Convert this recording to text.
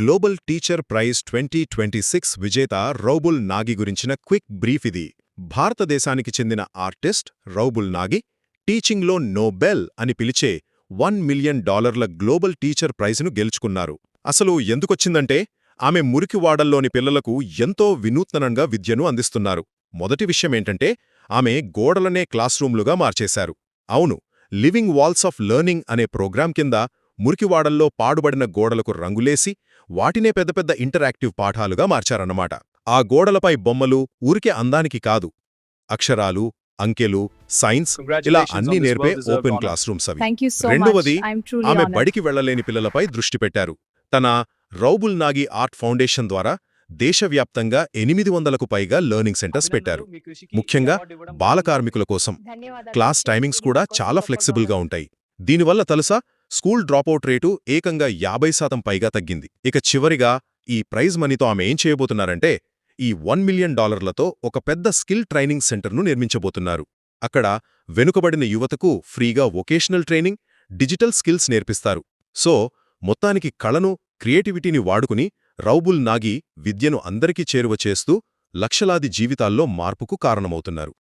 Global teacher prize twenty twenty six విజేత రౌబుల్ నాగి గురించిన quick brief ఇది. భారతదేశానికి చెందిన ఆర్టిస్ట్ రౌబుల్ నాగి టీచింగ్లో నోబెల్ అని పిలిచే వన్ మిలియన్ డాలర్ల గ్లోబల్ టీచర్ ప్రైజ్ను గెలుచుకున్నారు. అసలు ఎందుకొచ్చిందంటే ఆమె మురికివాడల్లోని పిల్లలకు ఎంతో వినూత్నంగా విద్యను అందిస్తున్నారు. మొదటి విషయమేంటంటే ఆమె గోడలనే క్లాస్ రూమ్లుగా మార్చేశారు. అవును లివింగ్ వాల్స్ ఆఫ్ లెర్నింగ్ అనే ప్రోగ్రాం కింద మురికివాడల్లో పాడుబడిన గోడలకు రంగులేసి వాటినే పెద్ద పెద్ద ఇంటరాక్టివ్ పాఠాలుగా మార్చారన్నమాట. ఆ గోడలపై బొమ్మలు ఊరికే అందానికి కాదు. అక్షరాలు అంకెలు సైన్స్ ఇలా అన్నీ నేర్పే ఓపెన్ క్లాస్ రూమ్స్ అవి. రెండవది, ఆమె. బడికి వెళ్ళలేని పిల్లలపై దృష్టి పెట్టారు. తన రౌబుల్ నాగి ఆర్ట్ ఫౌండేషన్ ద్వారా దేశవ్యాప్తంగా ఎనిమిది వందలకు పైగా లెర్నింగ్ సెంటర్స్ పెట్టారు. ముఖ్యంగా బాల కార్మికుల కోసం. క్లాస్ టైమింగ్స్ కూడా చాలా ఫ్లెక్సిబుల్గా ఉంటాయి. దీనివల్ల తెలుసా స్కూల్ డ్రాపౌట్ రేటు ఏకంగా యాభై శాతం పైగా తగ్గింది. ఇక చివరిగా ఈ ప్రైజ్ మనీతో ఆమె ఏం చేయబోతున్నారంటే ఈ వన్ మిలియన్ డాలర్లతో ఒక పెద్ద స్కిల్ ట్రైనింగ్ సెంటర్ను నిర్మించబోతున్నారు. అక్కడ వెనుకబడిన యువతకు ఫ్రీగా వొకేషనల్ ట్రైనింగ్ డిజిటల్ స్కిల్స్ నేర్పిస్తారు. సో మొత్తానికి కళను క్రియేటివిటీని వాడుకుని రౌబుల్ నాగి విద్యను అందరికీ చేరువ చేస్తూ లక్షలాది జీవితాల్లో మార్పుకు కారణమవుతున్నారు.